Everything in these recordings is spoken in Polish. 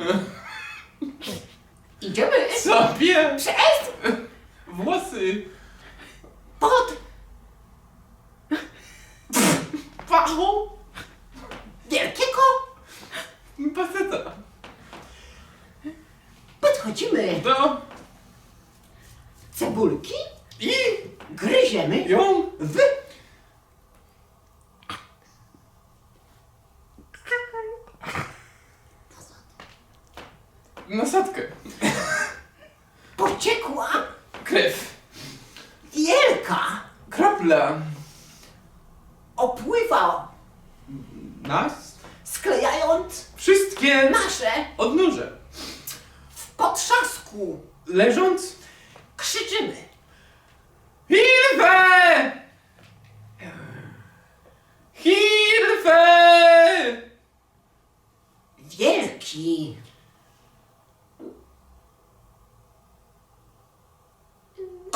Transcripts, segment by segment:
Idziemy? Sobie przez włosy. Pod. Pachą? Wielkiego. faceta. Podchodzimy. Do. Cebulki, i gryziemy ją. w nasadkę. pociekła Krew. wielka. Kropla. Opływa, Nas. sklejając Wszystkie nasze odnóże. w potrzasku. Leżąc Krzyczymy. Hilfe! Hilfe! Wielki.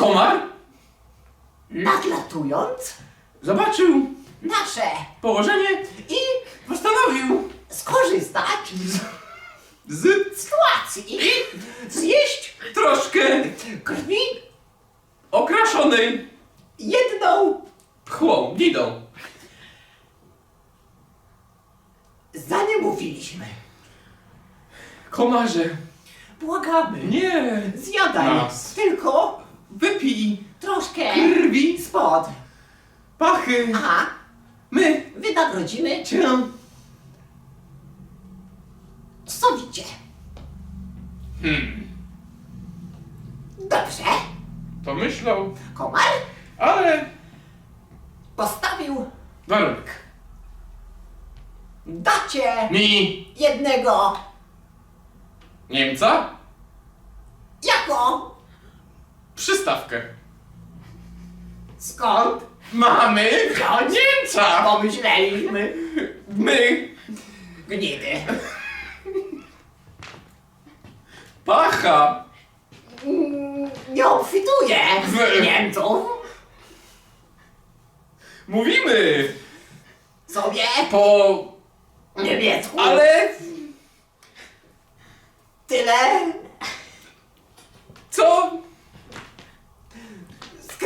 Komar Nadlatując zobaczył nasze położenie i postanowił skorzystać z z sytuacji i zjeść troszkę krwi okraszonej jedną. pchłą, gidą. Zanim mówiliśmy, Komarze, błagamy, nie zjadaj Nas. tylko wypij troszkę. krwi, spod. pachy. Aha, My wynagrodzimy. cię. Sowicie. hmm, Dobrze, pomyślał, komar? Ale postawił warunek. dacie Mi. jednego Niemca przystawkę. skąd Mamy Niemca! pomyśleliśmy My gnidy. pacha. Mm, Nie obfituje Wy- Niemców Mówimy sobie po... niemiecku. Ale Tyle co? z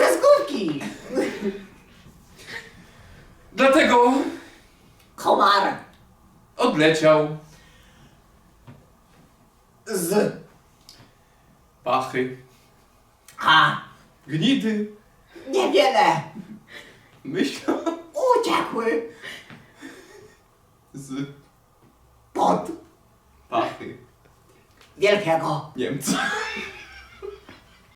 Dlatego Komar. odleciał. Z pachy, a. Gnidy, niewiele. Myślał uciekły. Z pod pachy. Wielkiego. Niemca.